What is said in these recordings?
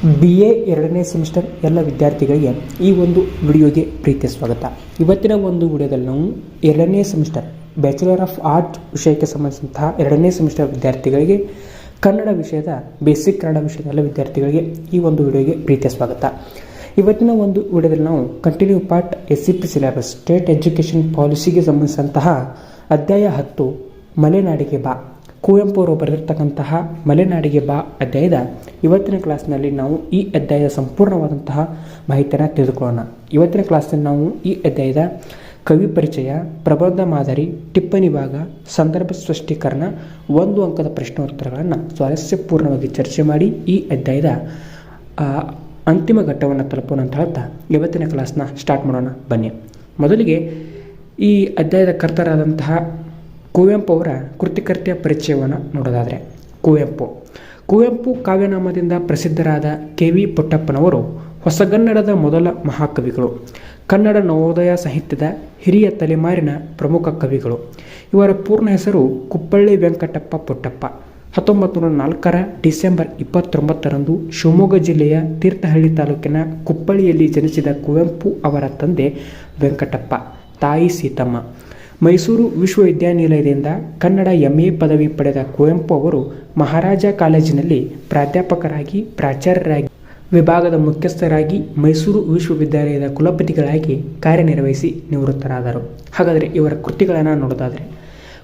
B A ಎರಡನೇ semester ಎಲ್ಲ ವಿದ್ಯಾರ್ಥಿಗಳಿಗೆ ಈ ಒಂದು ವಿಡಿಯೋಗೆ ಪ್ರೀತಿಯ ಸ್ವಾಗತ. ಇವತ್ತಿನ ಒಂದು ವಿಡಿಯೋದಲ್ಲಿ ನಾವು ಎರಡನೇ ಸೆಮಿಸ್ಟರ್ ಬ್ಯಾಚುಲರ್ ಆಫ್ ಆರ್ಟ್ ವಿಷಯಕ್ಕೆ ಸಂಬಂಧಿಸಿದಂತಹ ಎರಡನೇ ಸೆಮಿಸ್ಟರ್ ವಿದ್ಯಾರ್ಥಿಗಳಿಗೆ ಕನ್ನಡ ವಿಷಯದ ಬೇಸಿಕ್ ಕನ್ನಡ ವಿಷಯದ ಎಲ್ಲ ವಿದ್ಯಾರ್ಥಿಗಳಿಗೆ ಈ ಒಂದು ವಿಡಿಯೋಗೆ ಪ್ರೀತಿಯ ಸ್ವಾಗತ. ಇವತ್ತಿನ ಒಂದು ವಿಡಿಯೋದಲ್ಲಿ ನಾವು continue part S C P syllabus state education ಪಾಲಿಸಿಗೆ ಸಂಬಂಧಿಸಿದಂತಹ ಅಧ್ಯಾಯ ಹತ್ತು, ಮಲೆನಾಡಿಗೆ ಬಾ. ಕುವೆಂಪು ಅವರು ಬರೆದಿರ್ತಕ್ಕಂತಹ ಮಲೆನಾಡಿಗೆ ಬಾ ಅಧ್ಯಾಯದ ಇವತ್ತಿನ ಕ್ಲಾಸ್ನಲ್ಲಿ ನಾವು ಈ ಅಧ್ಯಾಯದ ಸಂಪೂರ್ಣವಾದಂತಹ ಮಾಹಿತಿಯನ್ನು ತಿಳಿದುಕೊಳ್ಳೋಣ. ಇವತ್ತಿನ ಕ್ಲಾಸ್ನಲ್ಲಿ ನಾವು ಈ ಅಧ್ಯಾಯದ ಕವಿ ಪರಿಚಯ, ಪ್ರಬಂಧ ಮಾದರಿ, ಟಿಪ್ಪಣಿ ಭಾಗ, ಸಂದರ್ಭ ಸ್ಪಷ್ಟೀಕರಣ, ಒಂದು ಅಂಕದ ಪ್ರಶ್ನೋತ್ತರಗಳನ್ನು ಸ್ವಾರಸ್ಯಪೂರ್ಣವಾಗಿ ಚರ್ಚೆ ಮಾಡಿ ಈ ಅಧ್ಯಾಯದ ಅಂತಿಮ ಘಟ್ಟವನ್ನು ತಲುಪೋಣ ಅಂತ ಹೇಳ್ತಾ ಇವತ್ತಿನ ಕ್ಲಾಸ್ನ ಸ್ಟಾರ್ಟ್ ಮಾಡೋಣ. ಬನ್ನಿ. ಮೊದಲಿಗೆ ಈ ಅಧ್ಯಾಯದ ಕರ್ತರಾದಂತಹ ಕುವೆಂಪು ಅವರ ಕೃತಿಕರ್ತೆಯ ಪರಿಚಯವನ್ನು ನೋಡೋದಾದರೆ ಕುವೆಂಪು. ಕುವೆಂಪು ಕಾವ್ಯನಾಮದಿಂದ ಪ್ರಸಿದ್ಧರಾದ ಕೆ ವಿ ಪುಟ್ಟಪ್ಪನವರು ಹೊಸಗನ್ನಡದ ಮೊದಲ ಮಹಾಕವಿಗಳು. ಕನ್ನಡ ನವೋದಯ ಸಾಹಿತ್ಯದ ಹಿರಿಯ ತಲೆಮಾರಿನ ಪ್ರಮುಖ ಕವಿಗಳು. ಇವರ ಪೂರ್ಣ ಹೆಸರು ಕುಪ್ಪಳ್ಳಿ ವೆಂಕಟಪ್ಪ ಪುಟ್ಟಪ್ಪ. ಹತ್ತೊಂಬತ್ತು ನೂರ ನಾಲ್ಕರ ಡಿಸೆಂಬರ್ ಇಪ್ಪತ್ತೊಂಬತ್ತರಂದು ಶಿವಮೊಗ್ಗ ಜಿಲ್ಲೆಯ ತೀರ್ಥಹಳ್ಳಿ ತಾಲೂಕಿನ ಕುಪ್ಪಳ್ಳಿಯಲ್ಲಿ ಜನಿಸಿದ ಕುವೆಂಪು ಅವರ ತಂದೆ ವೆಂಕಟಪ್ಪ, ತಾಯಿ ಸೀತಮ್ಮ. ಮೈಸೂರು ವಿಶ್ವವಿದ್ಯಾನಿಲಯದಿಂದ ಕನ್ನಡ ಎಂ ಎ ಪದವಿ ಪಡೆದ ಕುವೆಂಪು ಅವರು ಮಹಾರಾಜ ಕಾಲೇಜಿನಲ್ಲಿ ಪ್ರಾಧ್ಯಾಪಕರಾಗಿ, ಪ್ರಾಚಾರ್ಯರಾಗಿ, ವಿಭಾಗದ ಮುಖ್ಯಸ್ಥರಾಗಿ, ಮೈಸೂರು ವಿಶ್ವವಿದ್ಯಾಲಯದ ಕುಲಪತಿಗಳಾಗಿ ಕಾರ್ಯನಿರ್ವಹಿಸಿ ನಿವೃತ್ತರಾದರು. ಹಾಗಾದರೆ ಇವರ ಕೃತಿಗಳನ್ನು ನೋಡೋದಾದರೆ,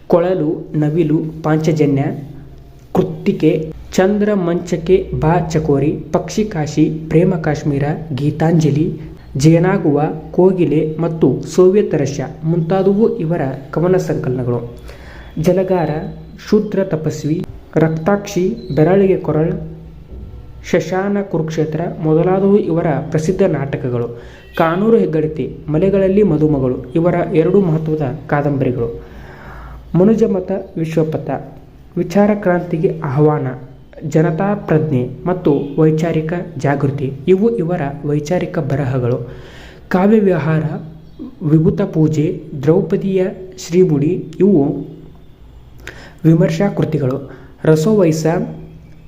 ಕೊಳಲು, ನವಿಲು, ಪಾಂಚಜನ್ಯ, ಕೃತ್ತಿಕೆ, ಚಂದ್ರ ಮಂಚಕೆ ಬಾ ಚಕೋರಿ, ಪಕ್ಷಿ ಕಾಶಿ, ಪ್ರೇಮ ಕಾಶ್ಮೀರ, ಗೀತಾಂಜಲಿ ಜೇನಾಗುವ ಕೋಗಿಲೆ ಮತ್ತು ಸೋವಿಯತ್ ರಷ್ಯಾ ಮುಂತಾದವು ಇವರ ಕವನ ಸಂಕಲನಗಳು. ಜಲಗಾರ, ಶೂದ್ರ ತಪಸ್ವಿ, ರಕ್ತಾಕ್ಷಿ, ಬೆರಳಿಗೆ ಕೊರಳ್, ಶಶಾನ ಕುರುಕ್ಷೇತ್ರ ಮೊದಲಾದವು ಇವರ ಪ್ರಸಿದ್ಧ ನಾಟಕಗಳು. ಕಾನೂರು ಹೆಗ್ಗಡತಿ, ಮಲೆಗಳಲ್ಲಿ ಮದುಮಗಳು ಇವರ ಎರಡು ಮಹತ್ವದ ಕಾದಂಬರಿಗಳು. ಮನುಜಮತ ವಿಶ್ವಪಥ, ವಿಚಾರ ಕ್ರಾಂತಿಗೆ ಆಹ್ವಾನ. ಜನತಾ ಪ್ರಜ್ಞೆ ಮತ್ತು ವೈಚಾರಿಕ ಜಾಗೃತಿ, ಇವು ಇವರ ವೈಚಾರಿಕ ಬರಹಗಳು. ಕಾವ್ಯ ವ್ಯವಹಾರ ವಿಭೂತ ಪೂಜೆ, ದ್ರೌಪದಿಯ ಶ್ರೀಮುಡಿ, ಇವು ವಿಮರ್ಶಾ ಕೃತಿಗಳು ರಸೋವೈಸ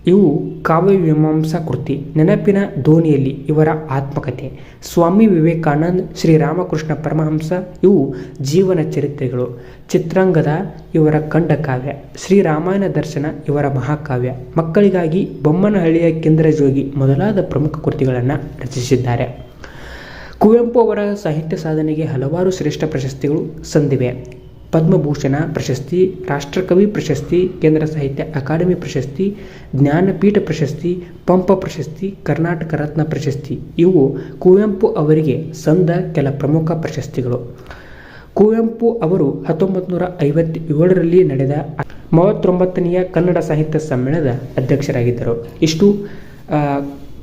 ಇವು ಕಾವ್ಯ ಮೀಮಾಂಸಾ ಕೃತಿ. ನೆನಪಿನ ದೋಣಿಯಲ್ಲಿ ಇವರ ಆತ್ಮಕಥೆ. ಸ್ವಾಮಿ ವಿವೇಕಾನಂದ್ ಶ್ರೀರಾಮಕೃಷ್ಣ ಪರಮಹಂಸ, ಇವು ಜೀವನ ಚರಿತ್ರೆಗಳು. ಚಿತ್ರಾಂಗದ ಇವರ ಖಂಡಕಾವ್ಯ ಶ್ರೀರಾಮಾಯಣ ದರ್ಶನ ಇವರ ಮಹಾಕಾವ್ಯ. ಮಕ್ಕಳಿಗಾಗಿ ಬೊಮ್ಮನಹಳ್ಳಿಯ ಕೇಂದ್ರಜೋಗಿ ಮೊದಲಾದ ಪ್ರಮುಖ ಕೃತಿಗಳನ್ನು ರಚಿಸಿದ್ದಾರೆ. ಕುವೆಂಪು ಅವರ ಸಾಹಿತ್ಯ ಸಾಧನೆಗೆ ಹಲವಾರು ಶ್ರೇಷ್ಠ ಪ್ರಶಸ್ತಿಗಳು ಸಂದಿವೆ. ಪದ್ಮಭೂಷಣ ಪ್ರಶಸ್ತಿ, ರಾಷ್ಟ್ರಕವಿ ಪ್ರಶಸ್ತಿ, ಕೇಂದ್ರ ಸಾಹಿತ್ಯ ಅಕಾಡೆಮಿ ಪ್ರಶಸ್ತಿ, ಜ್ಞಾನಪೀಠ ಪ್ರಶಸ್ತಿ, ಪಂಪ ಪ್ರಶಸ್ತಿ, ಕರ್ನಾಟಕ ರತ್ನ ಪ್ರಶಸ್ತಿ. ಇವು ಕುವೆಂಪು ಅವರಿಗೆ ಸಂದ ಕೆಲ ಪ್ರಮುಖ ಪ್ರಶಸ್ತಿಗಳು. ಕುವೆಂಪು ಅವರು ಹತ್ತೊಂಬತ್ತು ನೂರ ಐವತ್ತೇಳರಲ್ಲಿ ನಡೆದ ಮೂವತ್ತೊಂಬತ್ತನೆಯ ಕನ್ನಡ ಸಾಹಿತ್ಯ ಸಮ್ಮೇಳನದ ಅಧ್ಯಕ್ಷರಾಗಿದ್ದರು. ಇಷ್ಟು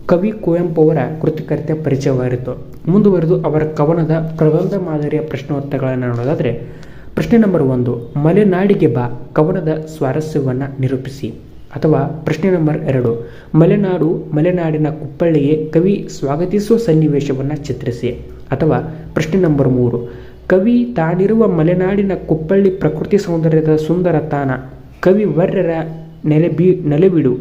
ಕವಿ ಕುವೆಂಪು ಅವರ ಕೃತಿಕರ್ತ ಪರಿಚಯವಾಗಿತ್ತು. ಮುಂದುವರೆದು ಅವರ ಕವನದ ಪ್ರಬಂಧ ಮಾದರಿಯ ಪ್ರಶ್ನೋತ್ತರಗಳನ್ನು ನೋಡೋದಾದರೆ ಪ್ರಶ್ನೆ ನಂಬರ್ ಒಂದು, ಮಲೆನಾಡಿಗೆ ಬಾ, ಕವನದ ಸ್ವಾರಸ್ಯವನ್ನು ನಿರೂಪಿಸಿ. ಅಥವಾ ಪ್ರಶ್ನೆ ನಂಬರ್ ಎರಡು, ಮಲೆನಾಡು, ಮಲೆನಾಡಿನ ಕುಪ್ಪಳ್ಳಿಗೆ ಕವಿ ಸ್ವಾಗತಿಸುವ ಸನ್ನಿವೇಶವನ್ನು ಚಿತ್ರಿಸಿ. ಅಥವಾ ಪ್ರಶ್ನೆ ನಂಬರ್ ಮೂರು, ಕವಿ ತಾನಿರುವ ಮಲೆನಾಡಿನ ಕುಪ್ಪಳ್ಳಿ ಪ್ರಕೃತಿ ಸೌಂದರ್ಯದ ಸುಂದರ ತಾಣ, ಕವಿ ವರ್ಯರ ನೆಲೆಬಿ, ನೆಲೆಬಿಡು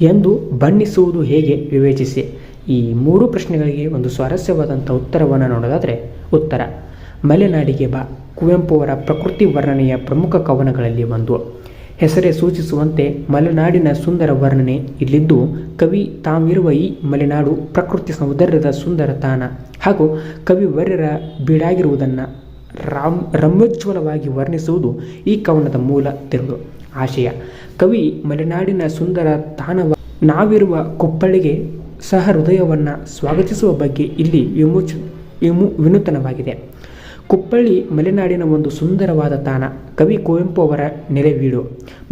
ಎಂದು ಬಣ್ಣಿಸುವುದು ಹೇಗೆ ವಿವೇಚಿಸಿ. ಈ ಮೂರು ಪ್ರಶ್ನೆಗಳಿಗೆ ಒಂದು ಸ್ವಾರಸ್ಯವಾದಂಥ ಉತ್ತರವನ್ನು ನೋಡೋದಾದರೆ ಉತ್ತರ. ಮಲೆನಾಡಿಗೆ ಬಾ. ಕುವೆಂಪು ಅವರ ಪ್ರಕೃತಿ ವರ್ಣನೆಯ ಪ್ರಮುಖ ಕವನಗಳಲ್ಲಿ ಒಂದು. ಹೆಸರೇ ಸೂಚಿಸುವಂತೆ ಮಲೆನಾಡಿನ ಸುಂದರ ವರ್ಣನೆ ಇಲ್ಲಿದ್ದು, ಕವಿ ತಾವಿರುವ ಈ ಮಲೆನಾಡು ಪ್ರಕೃತಿ ಸೌಂದರ್ಯದ ಸುಂದರ ತಾಣ. ಹಾಗೂ ಕವಿ ವರ್ಯರ ಬೀಡಾಗಿರುವುದನ್ನು ರಾಮ್, ರಮ್ಯೋಜ್ವಲವಾಗಿ ವರ್ಣಿಸುವುದು ಈ ಕವನದ ಮೂಲ ತಿರುಳು. ಆಶಯ. ಕವಿ ಮಲೆನಾಡಿನ ಸುಂದರ ತಾಣವ, ನಾವಿರುವ ಕೊಪ್ಪಳಿಗೆ ಸಹ ಹೃದಯವನ್ನು ಸ್ವಾಗತಿಸುವ ಬಗ್ಗೆ ಇಲ್ಲಿ ವಿಮೋಚ, ವಿಮು, ವಿನೂತನವಾಗಿದೆ. ಕುಪ್ಪಳ್ಳಿ ಮಲೆನಾಡಿನ ಒಂದು ಸುಂದರವಾದ ತಾಣ. ಕವಿ ಕುವೆಂಪು ಅವರ ನೆಲೆವೀಡು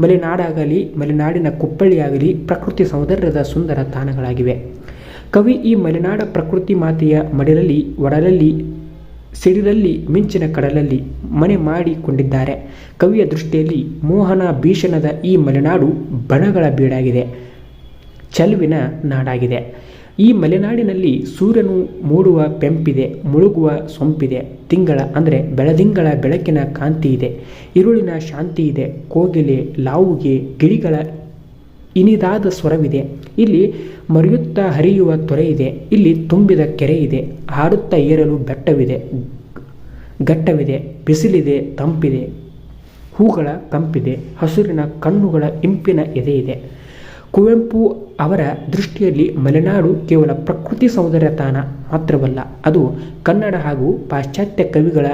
ಮಲೆನಾಡಾಗಲಿ, ಮಲೆನಾಡಿನ ಕುಪ್ಪಳ್ಳಿಯಾಗಲಿ ಪ್ರಕೃತಿ ಸೌಂದರ್ಯದ ಸುಂದರ ತಾಣಗಳಾಗಿವೆ. ಕವಿ ಈ ಮಲೆನಾಡ ಪ್ರಕೃತಿ ಮಾತೆಯ ಮಡಿಲಲ್ಲಿ, ಒಡಲಲ್ಲಿ, ಸಿಡಿಲಲ್ಲಿ, ಮಿಂಚಿನ ಕಡಲಲ್ಲಿ ಮನೆ ಮಾಡಿಕೊಂಡಿದ್ದಾರೆ. ಕವಿಯ ದೃಷ್ಟಿಯಲ್ಲಿ ಮೋಹನ ಭೀಷಣದ ಈ ಮಲೆನಾಡು ಬಣಗಳ ಬೀಡಾಗಿದೆ. ಚೆಲುವಿನ ನಾಡಾಗಿದೆ. ಈ ಮಲೆನಾಡಿನಲ್ಲಿ ಸೂರ್ಯನು ಮೂಡುವ ಪೆಂಪಿದೆ, ಮುಳುಗುವ ಸೊಂಪಿದೆ, ತಿಂಗಳ ಅಂದರೆ ಬೆಳದಿಂಗಳ ಬೆಳಕಿನ ಕಾಂತಿ ಇದೆ ಇರುಳಿನ ಶಾಂತಿ ಇದೆ, ಕೋಗಿಲೆ ಲಾವುಗೆ ಗಿಳಿಗಳ ಇನಿದಾದ ಸ್ವರವಿದೆ, ಇಲ್ಲಿ ಮರೆಯುತ್ತಾ ಹರಿಯುವ ತೊರೆ ಇದೆ, ಇಲ್ಲಿ ತುಂಬಿದ ಕೆರೆ ಇದೆ, ಹಾರುತ್ತಾ ಏರಲು ಬೆಟ್ಟವಿದೆ, ಘಟ್ಟವಿದೆ, ಬಿಸಿಲಿದೆ, ತಂಪಿದೆ, ಹೂಗಳ ಕಂಪಿದೆ ಹಸುರಿನ ಕಣ್ಣುಗಳ ಇಂಪಿನ ಎದೆ ಇದೆ. ಕುವೆಂಪು ಅವರ ದೃಷ್ಟಿಯಲ್ಲಿ ಮಲೆನಾಡು ಕೇವಲ ಪ್ರಕೃತಿ ಸೌಂದರ್ಯ ತಾಣ ಮಾತ್ರವಲ್ಲ, ಅದು ಕನ್ನಡ ಹಾಗೂ ಪಾಶ್ಚಾತ್ಯ ಕವಿಗಳ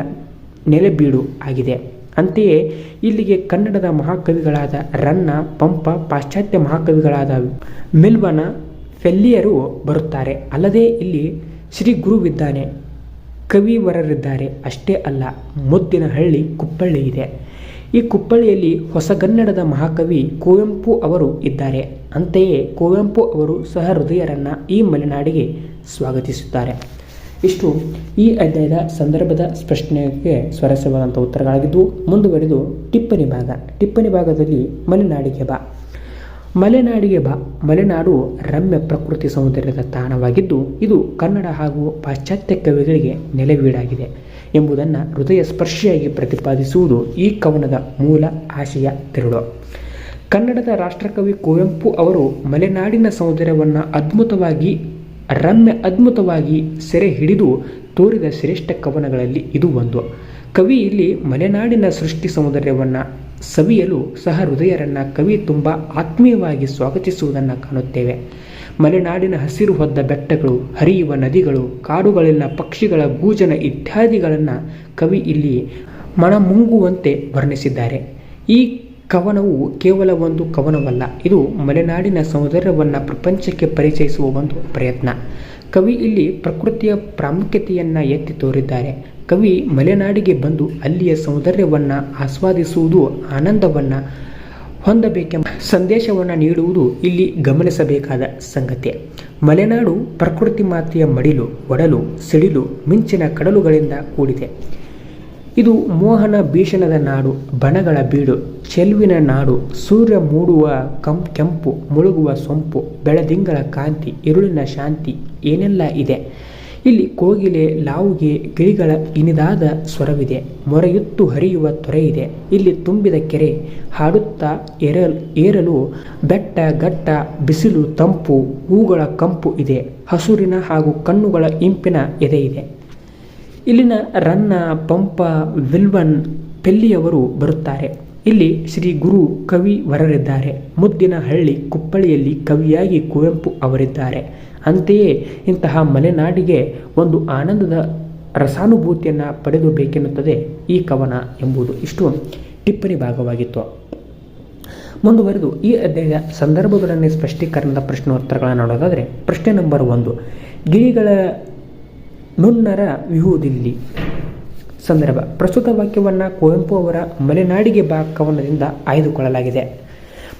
ನೆಲೆಬೀಡು ಆಗಿದೆ. ಅಂತೆಯೇ, ಇಲ್ಲಿಗೆ ಕನ್ನಡದ ಮಹಾಕವಿಗಳಾದ ರನ್ನ, ಪಂಪ, ಪಾಶ್ಚಾತ್ಯ ಮಹಾಕವಿಗಳಾದ ಮಿಲ್ವನ ಫೆಲ್ಲಿಯರು ಬರುತ್ತಾರೆ. ಅಲ್ಲದೆ ಇಲ್ಲಿ ಶ್ರೀ ಗುರುವಿದ್ದಾನೆ, ಕವಿವರರಿದ್ದಾರೆ. ಅಷ್ಟೇ ಅಲ್ಲ, ಮುದ್ದಿನಹಳ್ಳಿ, ಕುಪ್ಪಳ್ಳಿ ಇದೆ. ಈ ಕುಪ್ಪಳ್ಳಿಯಲ್ಲಿ ಹೊಸಗನ್ನಡದ ಮಹಾಕವಿ ಕುವೆಂಪು ಅವರು ಇದ್ದಾರೆ. ಅಂತೆಯೇ ಕುವೆಂಪು ಅವರು ಸಹ ಹೃದಯರನ್ನು ಈ ಮಲೆನಾಡಿಗೆ ಸ್ವಾಗತಿಸುತ್ತಾರೆ. ಇಷ್ಟು ಈ ಅಧ್ಯಾಯದ ಸಂದರ್ಭದ ಪ್ರಶ್ನೆಗೆ ಸ್ವರಸವಾದಂಥ ಉತ್ತರಗಳಾಗಿದ್ದು, ಮುಂದುವರೆದು ಟಿಪ್ಪಣಿ ಭಾಗ. ಟಿಪ್ಪಣಿ ಭಾಗದಲ್ಲಿ ಮಲೆನಾಡಿಗೆ ಬಾ. ಮಲೆನಾಡಿಗೆ ಬಾ. ಮಲೆನಾಡು ರಮ್ಯ ಪ್ರಕೃತಿ ಸೌಂದರ್ಯದ ತಾಣವಾಗಿದ್ದು, ಇದು ಕನ್ನಡ ಹಾಗೂ ಪಾಶ್ಚಾತ್ಯ ಕವಿಗಳಿಗೆ ನೆಲೆವೀಡಾಗಿದೆ ಎಂಬುದನ್ನು ಹೃದಯ ಸ್ಪರ್ಶಿಯಾಗಿ ಪ್ರತಿಪಾದಿಸುವುದು ಈ ಕವನದ ಮೂಲ ಆಶಯ ತಿರುಳು. ಕನ್ನಡದ ರಾಷ್ಟ್ರಕವಿ ಕುವೆಂಪು ಅವರು ಮಲೆನಾಡಿನ ಸೌಂದರ್ಯವನ್ನು ಅದ್ಭುತವಾಗಿ, ರಮ್ಯ ಅದ್ಭುತವಾಗಿ ಸೆರೆ ಹಿಡಿದು ತೋರಿದ ಶ್ರೇಷ್ಠ ಕವನಗಳಲ್ಲಿ ಇದು ಒಂದು. ಕವಿ ಇಲ್ಲಿ ಮಲೆನಾಡಿನ ಸೃಷ್ಟಿ ಸೌಂದರ್ಯವನ್ನು ಸವಿಯಲು ಸಹ ಹೃದಯರನ್ನು ಕವಿ ತುಂಬ ಆತ್ಮೀಯವಾಗಿ ಸ್ವಾಗತಿಸುವುದನ್ನು ಕಾಣುತ್ತೇವೆ. ಮಲೆನಾಡಿನ ಹಸಿರು ಹೊದ್ದ ಬೆಟ್ಟಗಳು, ಹರಿಯುವ ನದಿಗಳು, ಕಾಡುಗಳಲ್ಲಿನ ಪಕ್ಷಿಗಳ ಗೂಜನ ಇತ್ಯಾದಿಗಳನ್ನು ಕವಿ ಇಲ್ಲಿ ಮನಮುಂಗುವಂತೆ ವರ್ಣಿಸಿದ್ದಾರೆ. ಈ ಕವನವು ಕೇವಲ ಒಂದು ಕವನವಲ್ಲ, ಇದು ಮಲೆನಾಡಿನ ಸೌಂದರ್ಯವನ್ನು ಪ್ರಪಂಚಕ್ಕೆ ಪರಿಚಯಿಸುವ ಒಂದು ಪ್ರಯತ್ನ. ಕವಿ ಇಲ್ಲಿ ಪ್ರಕೃತಿಯ ಪ್ರಾಮುಖ್ಯತೆಯನ್ನು ಎತ್ತಿ ತೋರಿದ್ದಾರೆ. ಕವಿ ಮಲೆನಾಡಿಗೆ ಬಂದು ಅಲ್ಲಿಯ ಸೌಂದರ್ಯವನ್ನು ಆಸ್ವಾದಿಸುವುದು ಆನಂದವನ್ನು ಹೊಂದಬೇಕೆಂಬ ಸಂದೇಶವನ್ನು ನೀಡುವುದು ಇಲ್ಲಿ ಗಮನಿಸಬೇಕಾದ ಸಂಗತಿ. ಮಲೆನಾಡು ಪ್ರಕೃತಿ ಮಾತೆಯ ಮಡಿಲು, ಒಡಲು, ಸಿಡಿಲು, ಮಿಂಚಿನ ಕಡಲುಗಳಿಂದ ಕೂಡಿದೆ. ಇದು ಮೋಹನ ಭೀಷಣದ ನಾಡು, ಬಣಗಳ ಬೀಡು, ಚೆಲುವಿನ ನಾಡು, ಸೂರ್ಯ ಮೂಡುವ ಕಂ, ಕೆಂಪು, ಮುಳುಗುವ ಸೊಂಪು, ಬೆಳದಿಂಗಳ ಕಾಂತಿ ಇರುಳಿನ ಶಾಂತಿ, ಏನೆಲ್ಲ ಇದೆ? ಇಲ್ಲಿ ಕೋಗಿಲೆ, ಲಾವುಗೆ, ಗಿಳಿಗಳ ಇನಿದಾದ ಸ್ವರವಿದೆ, ಮೊರೆಯುತ್ತು ಹರಿಯುವ ತೊರೆ ಇದೆ ಇಲ್ಲಿ ತುಂಬಿದ ಕೆರೆ, ಹಾಡುತ್ತಾ ಏರಲ್ ಏರಲು ಬೆಟ್ಟ, ಗಟ್ಟ, ಬಿಸಿಲು, ತಂಪು, ಹೂಗಳ ಕಂಪು ಇದೆ, ಹಸುರಿನ ಹಾಗೂ ಕಣ್ಣುಗಳ ಇಂಪಿನ ಎದೆ ಇದೆ. ಇಲ್ಲಿನ ರನ್ನ, ಪಂಪ, ವಿಲ್ವನ್ ಪೆಲ್ಲಿಯವರು ಬರುತ್ತಾರೆ. ಇಲ್ಲಿ ಶ್ರೀ ಗುರು ಕವಿ ವರರಿದ್ದಾರೆ. ಮುದ್ದಿನ ಹಳ್ಳಿ ಕುಪ್ಪಳಿಯಲ್ಲಿ ಕವಿಯಾಗಿ ಕುವೆಂಪು ಅವರಿದ್ದಾರೆ. ಅಂತೆಯೇ ಇಂತಹ ಮಲೆನಾಡಿಗೆ ಒಂದು ಆನಂದದ ರಸಾನುಭೂತಿಯನ್ನು ಪಡೆದು ಬೇಕೆನ್ನುತ್ತದೆ ಈ ಕವನ ಎಂಬುದು. ಇಷ್ಟು ಟಿಪ್ಪಣಿ ಭಾಗವಾಗಿತ್ತು. ಮುಂದುವರೆದು, ಈ ಅಧ್ಯಾಯದ ಸಂದರ್ಭಗಳನ್ನೇ ಸ್ಪಷ್ಟೀಕರಣದ ಪ್ರಶ್ನೋತ್ತರಗಳನ್ನು ನೋಡೋದಾದರೆ, ಪ್ರಶ್ನೆ ನಂಬರ್ ಒಂದು. ಗಿಳಿಗಳ ನುಣ್ಣರ ವಿಹುದಿಲ್ಲಿ. ಸಂದರ್ಭ. ಪ್ರಸ್ತುತ ವಾಕ್ಯವನ್ನು ಕುವೆಂಪು ಅವರ ಮಲೆನಾಡಿಗೆ ಬಾ ಕವನದಿಂದ ಆಯ್ದುಕೊಳ್ಳಲಾಗಿದೆ.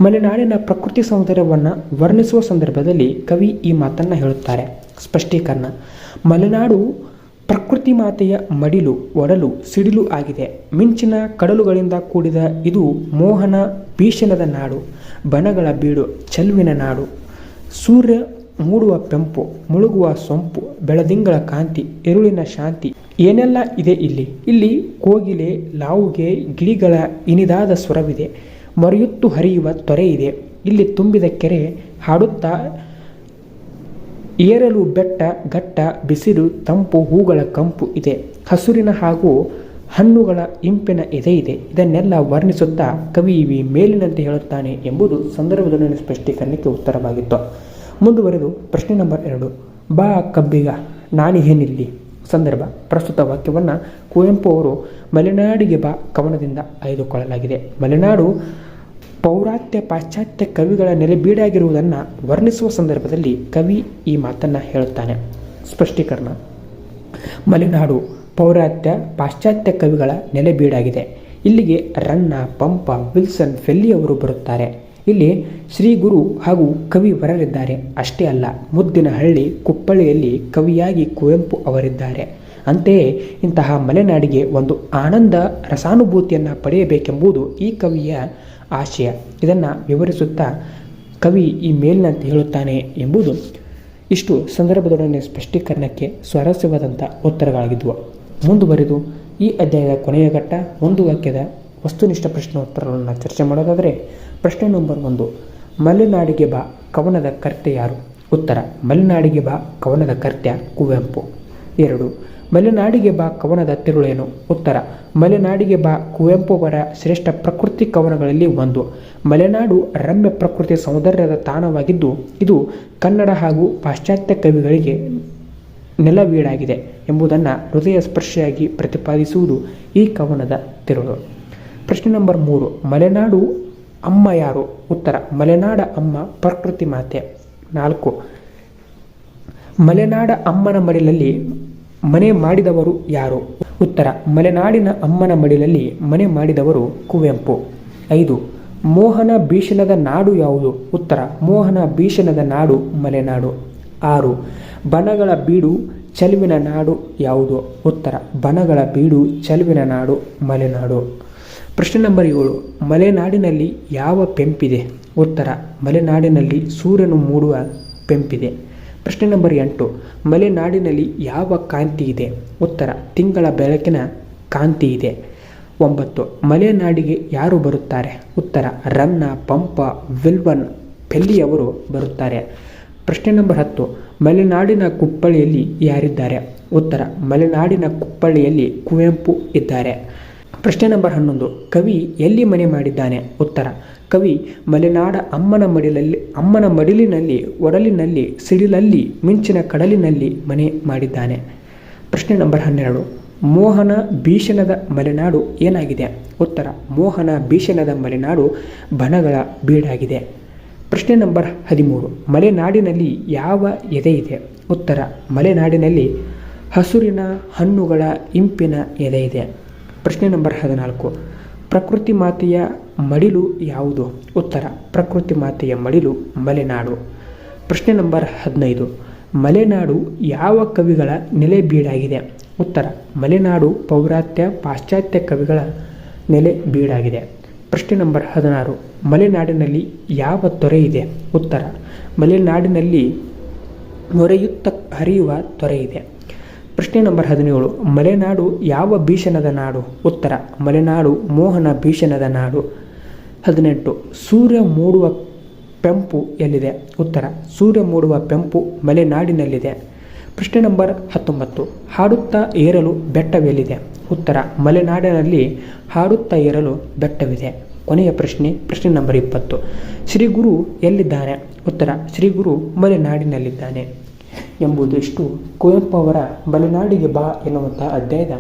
ಮಲೆನಾಡಿನ ಪ್ರಕೃತಿ ಸೌಂದರ್ಯವನ್ನು ವರ್ಣಿಸುವ ಸಂದರ್ಭದಲ್ಲಿ ಕವಿ ಈ ಮಾತನ್ನು ಹೇಳುತ್ತಾರೆ. ಸ್ಪಷ್ಟೀಕರಣ. ಮಲೆನಾಡು ಪ್ರಕೃತಿ ಮಾತೆಯ ಮಡಿಲು, ಒಡಲು, ಸಿಡಿಲು ಆಗಿದೆ. ಮಿಂಚಿನ ಕಡಲುಗಳಿಂದ ಕೂಡಿದ ಇದು ಮೋಹನ, ಭೀಷಣದ ನಾಡು. ಬಣಗಳ ಬೀಡು, ಚೆಲುವಿನ ನಾಡು. ಸೂರ್ಯ ಮೂಡುವ ಪೆಂಪು, ಮುಳುಗುವ ಸೊಂಪು, ಬೆಳದಿಂಗಳ ಕಾಂತಿ ಎರುಳಿನ ಶಾಂತಿ, ಏನೆಲ್ಲ ಇದೆ ಇಲ್ಲಿ? ಇಲ್ಲಿ ಕೋಗಿಲೆ, ಲಾವುಗೆ, ಗಿಳಿಗಳ ಇನಿದಾದ ಸ್ವರವಿದೆ. ಮರೆಯುತ್ತು ಹರಿಯುವ ತೊರೆ ಇದೆ ಇಲ್ಲಿ ತುಂಬಿದ ಕೆರೆ, ಹಾಡುತ್ತಾ ಏರಲು ಬೆಟ್ಟ, ಗಟ್ಟ, ಬಿಸಿಲು, ತಂಪು, ಹೂಗಳ ಕಂಪು ಇದೆ. ಹಸುರಿನ ಹಾಗೂ ಹಣ್ಣುಗಳ ಇಂಪಿನ ಎದೆ ಇದೆ. ಇದನ್ನೆಲ್ಲ ವರ್ಣಿಸುತ್ತಾ ಕವಿ ಇವಿ ಮೇಲಿನಂತೆ ಹೇಳುತ್ತಾನೆ ಎಂಬುದು ಸಂದರ್ಭದಲ್ಲಿನ ಸ್ಪಷ್ಟೀಕರಣಕ್ಕೆ ಉತ್ತರವಾಗಿತ್ತು. ಮುಂದುವರೆದು ಪ್ರಶ್ನೆ ನಂಬರ್ ಎರಡು. ಬಾ ಕಬ್ಬಿಗ ನಾನಿಹೇನಿಲ್ಲಿ ಸಂದರ್ಭ, ಪ್ರಸ್ತುತ ವಾಕ್ಯವನ್ನು ಕುವೆಂಪು ಅವರು ಮಲೆನಾಡಿಗೆ ಬಾ ಕವನದಿಂದ ಆಯ್ದುಕೊಳ್ಳಲಾಗಿದೆ. ಮಲೆನಾಡು ಪೌರಾತ್ಯ ಪಾಶ್ಚಾತ್ಯ ಕವಿಗಳ ನೆಲೆಬೀಡಾಗಿರುವುದನ್ನು ವರ್ಣಿಸುವ ಸಂದರ್ಭದಲ್ಲಿ ಕವಿ ಈ ಮಾತನ್ನು ಹೇಳುತ್ತಾನೆ. ಸ್ಪಷ್ಟೀಕರಣ. ಮಲೆನಾಡು ಪೌರಾತ್ಯ ಪಾಶ್ಚಾತ್ಯ ಕವಿಗಳ ನೆಲೆಬೀಡಾಗಿದೆ ಇಲ್ಲಿಗೆ ರನ್ನ, ಪಂಪ, ವಿಲ್ಸನ್, ಫೆಲ್ಲಿ ಅವರು ಬರುತ್ತಾರೆ. ಇಲ್ಲಿ ಶ್ರೀ ಗುರು ಹಾಗೂ ಕವಿ ಬರಲಿದ್ದಾರೆ. ಅಷ್ಟೇ ಅಲ್ಲ, ಮುದ್ದಿನ ಹಳ್ಳಿ ಕುಪ್ಪಳ್ಳಿಯಲ್ಲಿ ಕವಿಯಾಗಿ ಕುವೆಂಪು ಅವರಿದ್ದಾರೆ. ಅಂತೆಯೇ ಇಂತಹ ಮಲೆನಾಡಿಗೆ ಒಂದು ಆನಂದ ರಸಾನುಭೂತಿಯನ್ನು ಪಡೆಯಬೇಕೆಂಬುದು ಈ ಕವಿಯ ಆಶಯ. ಇದನ್ನು ವಿವರಿಸುತ್ತಾ ಕವಿ ಈ ಮೇಲಿನಂತೆ ಹೇಳುತ್ತಾನೆ ಎಂಬುದು ಇಷ್ಟು ಸಂದರ್ಭದೊಡನೆ ಸ್ಪಷ್ಟೀಕರಣಕ್ಕೆ ಸ್ವಾರಸ್ಯವಾದಂಥ ಉತ್ತರಗಳಾಗಿದ್ದವು ಮುಂದುವರೆದು ಈ ಅಧ್ಯಾಯದ ಕೊನೆಯ ಘಟ್ಟ ಒಂದು ವಾಕ್ಯದ ವಸ್ತುನಿಷ್ಠ ಪ್ರಶ್ನೋತ್ತರಗಳನ್ನು ಚರ್ಚೆ ಮಾಡೋದಾದರೆ ಪ್ರಶ್ನೆ ನಂಬರ್ ಒಂದು, ಮಲೆನಾಡಿಗೆ ಬಾ, ಕವನದ ಕರ್ತೆ ಯಾರು? ಉತ್ತರ, ಮಲೆನಾಡಿಗೆ ಬಾ, ಕವನದ ಕರ್ತ್ಯ ಕುವೆಂಪು. ಎರಡು, ಮಲೆನಾಡಿಗೆ ಬಾ, ಕವನದ ತಿರುಳೇನು? ಉತ್ತರ, ಮಲೆನಾಡಿಗೆ ಬಾ ಕುವೆಂಪು ಅವರ ಶ್ರೇಷ್ಠ ಪ್ರಕೃತಿ ಕವನಗಳಲ್ಲಿ ಒಂದು. ಮಲೆನಾಡು ರಮ್ಯ ಪ್ರಕೃತಿ ಸೌಂದರ್ಯದ ತಾಣವಾಗಿದ್ದು, ಇದು ಕನ್ನಡ ಹಾಗೂ ಪಾಶ್ಚಾತ್ಯ ಕವಿಗಳಿಗೆ ನೆಲವೀಡಾಗಿದೆ ಎಂಬುದನ್ನು ಹೃದಯ ಸ್ಪರ್ಶಿಯಾಗಿ ಪ್ರತಿಪಾದಿಸುವುದು ಈ ಕವನದ ತಿರುಳು. ಪ್ರಶ್ನೆ ನಂಬರ್ ಮೂರು, ಮಲೆನಾಡು ಅಮ್ಮ ಯಾರು? ಉತ್ತರ, ಮಲೆನಾಡ ಅಮ್ಮ, ಪ್ರಕೃತಿ ಮಾತೆ. ನಾಲ್ಕು, ಮಲೆನಾಡ ಅಮ್ಮನ ಮಡಿಲಲ್ಲಿ ಮನೆ ಮಾಡಿದವರು ಯಾರು? ಉತ್ತರ, ಮಲೆನಾಡಿನ ಅಮ್ಮನ ಮಡಿಲಲ್ಲಿ ಮನೆ ಮಾಡಿದವರು ಕುವೆಂಪು. ಐದು, ಮೋಹನ ಭೀಷಣದ ನಾಡು ಯಾವುದು? ಉತ್ತರ, ಮೋಹನ ಭೀಷಣದ ನಾಡು ಮಲೆನಾಡು. ಆರು ಬನಗಳ ಬೀಡು ಚೆಲುವಿನ ನಾಡು ಯಾವುದು? ಉತ್ತರ ಬನಗಳ ಬೀಡು ಚೆಲುವಿನ ನಾಡು ಮಲೆನಾಡು. ಪ್ರಶ್ನೆ ನಂಬರ್ ಏಳು, ಮಲೆನಾಡಿನಲ್ಲಿ ಯಾವ ಪೆಂಪಿದೆ? ಉತ್ತರ, ಮಲೆನಾಡಿನಲ್ಲಿ ಸೂರ್ಯನು ಮೂಡುವ ಪೆಂಪಿದೆ. ಪ್ರಶ್ನೆ ನಂಬರ್ ಎಂಟು, ಮಲೆನಾಡಿನಲ್ಲಿ ಯಾವ ಕಾಂತಿ ಇದೆ? ಉತ್ತರ, ತಿಂಗಳ ಬೆಳಕಿನ ಕಾಂತಿ ಇದೆ. ಒಂಬತ್ತು, ಮಲೆನಾಡಿಗೆ ಯಾರು ಬರುತ್ತಾರೆ? ಉತ್ತರ, ರನ್ನ, ಪಂಪ, ವಿಲ್ವನ್ ಪೆಲ್ಲಿಯವರು ಬರುತ್ತಾರೆ. ಪ್ರಶ್ನೆ ನಂಬರ್ ಹತ್ತು, ಮಲೆನಾಡಿನ ಕುಪ್ಪಳಿಯಲ್ಲಿ ಯಾರಿದ್ದಾರೆ? ಉತ್ತರ, ಮಲೆನಾಡಿನ ಕುಪ್ಪಳಿಯಲ್ಲಿ ಕುವೆಂಪು ಇದ್ದಾರೆ. ಪ್ರಶ್ನೆ ನಂಬರ್ ಹನ್ನೊಂದು. ಕವಿ ಎಲ್ಲಿ ಮನೆ ಮಾಡಿದ್ದಾನೆ? ಉತ್ತರ, ಕವಿ ಮಲೆನಾಡ ಅಮ್ಮನ ಮಡಿಲಲ್ಲಿ, ಅಮ್ಮನ ಮಡಿಲಿನಲ್ಲಿ, ಒಡಲಿನಲ್ಲಿ, ಸಿಡಿಲಲ್ಲಿ, ಮಿಂಚಿನ ಕಡಲಿನಲ್ಲಿ ಮನೆ ಮಾಡಿದ್ದಾನೆ. ಪ್ರಶ್ನೆ ನಂಬರ್ ಹನ್ನೆರಡು. ಮೋಹನ ಭೀಷಣದ ಮಲೆನಾಡು ಏನಾಗಿದೆ? ಉತ್ತರ, ಮೋಹನ ಭೀಷಣದ ಮಲೆನಾಡು ಬನಗಳ ಬೀಡಾಗಿದೆ. ಪ್ರಶ್ನೆ ನಂಬರ್ ಹದಿಮೂರು. ಮಲೆನಾಡಿನಲ್ಲಿ ಯಾವ ಎದೆ ಇದೆ? ಉತ್ತರ, ಮಲೆನಾಡಿನಲ್ಲಿ ಹಸುರಿನ ಹಣ್ಣುಗಳ ಇಂಪಿನ ಎದೆ ಇದೆ. ಪ್ರಶ್ನೆ ನಂಬರ್ ಹದಿನಾಲ್ಕು. ಪ್ರಕೃತಿ ಮಾತೆಯ ಮಡಿಲು ಯಾವುದು? ಉತ್ತರ, ಪ್ರಕೃತಿ ಮಾತೆಯ ಮಡಿಲು ಮಲೆನಾಡು. ಪ್ರಶ್ನೆ ನಂಬರ್ ಹದಿನೈದು. ಮಲೆನಾಡು ಯಾವ ಕವಿಗಳ ನೆಲೆ ಬೀಡಾಗಿದೆ? ಉತ್ತರ, ಮಲೆನಾಡು ಪೌರಾತ್ಯ ಪಾಶ್ಚಾತ್ಯ ಕವಿಗಳ ನೆಲೆ ಬೀಡಾಗಿದೆ. ಪ್ರಶ್ನೆ ನಂಬರ್ ಹದಿನಾರು. ಮಲೆನಾಡಿನಲ್ಲಿ ಯಾವ ತೊರೆ ಇದೆ? ಉತ್ತರ, ಮಲೆನಾಡಿನಲ್ಲಿ ಮೊರೆಯುತ್ತ ಹರಿಯುವ ತೊರೆ ಇದೆ. ಪ್ರಶ್ನೆ ನಂಬರ್ ಹದಿನೇಳು, ಮಲೆನಾಡು ಯಾವ ಭೀಷಣದ ನಾಡು? ಉತ್ತರ, ಮಲೆನಾಡು ಮೋಹನ ಭೀಷಣದ ನಾಡು. ಹದಿನೆಂಟು, ಸೂರ್ಯ ಮೂಡುವ ಪೆಂಪು ಎಲ್ಲಿದೆ? ಉತ್ತರ, ಸೂರ್ಯ ಮೂಡುವ ಪೆಂಪು ಮಲೆನಾಡಿನಲ್ಲಿದೆ. ಪ್ರಶ್ನೆ ನಂಬರ್ ಹತ್ತೊಂಬತ್ತು, ಹಾಡುತ್ತಾ ಏರಲು ಬೆಟ್ಟವೆಲ್ಲಿದೆ? ಉತ್ತರ, ಮಲೆನಾಡಿನಲ್ಲಿ ಹಾಡುತ್ತಾ ಏರಲು ಬೆಟ್ಟವಿದೆ. ಕೊನೆಯ ಪ್ರಶ್ನೆ ಪ್ರಶ್ನೆ ನಂಬರ್ ಇಪ್ಪತ್ತು ಶ್ರೀ ಗುರು ಎಲ್ಲಿದ್ದಾನೆ ಉತ್ತರ ಶ್ರೀ ಗುರು ಮಲೆನಾಡಿನಲ್ಲಿದ್ದಾನೆ. ಎಂಬುದು ಇಷ್ಟು ಕುವೆಂಪು ಅವರ ಮಲೆನಾಡಿಗೆ ಬಾ ಎನ್ನುವಂಥ ಅಧ್ಯಾಯದ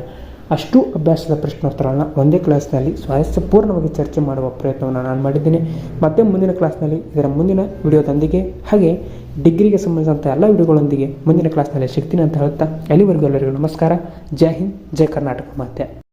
ಅಷ್ಟು ಅಭ್ಯಾಸದ ಪ್ರಶ್ನೋತ್ತರಗಳನ್ನು ಒಂದೇ ಕ್ಲಾಸ್ನಲ್ಲಿ ಸ್ವಾರಸ್ಯಪೂರ್ಣವಾಗಿ ಚರ್ಚೆ ಮಾಡುವ ಪ್ರಯತ್ನವನ್ನು ನಾನು ಮಾಡಿದ್ದೇನೆ. ಮತ್ತೆ ಮುಂದಿನ ಕ್ಲಾಸ್ನಲ್ಲಿ ಇದರ ಮುಂದಿನ ವಿಡಿಯೋದೊಂದಿಗೆ, ಹಾಗೆ ಡಿಗ್ರಿಗೆ ಸಂಬಂಧಿಸಿದಂಥ ಎಲ್ಲ ವಿಡಿಯೋಗಳೊಂದಿಗೆ ಮುಂದಿನ ಕ್ಲಾಸ್ನಲ್ಲಿ ಸಿಗ್ತೀನಿ ಅಂತ ಹೇಳುತ್ತಾ ಎಲ್ಲಿವರೆಗೂ ಎಲ್ಲರಿಗೂ ನಮಸ್ಕಾರ. ಜೈ ಹಿಂದ್, ಜೈ ಕರ್ನಾಟಕ ಮಾತೆ.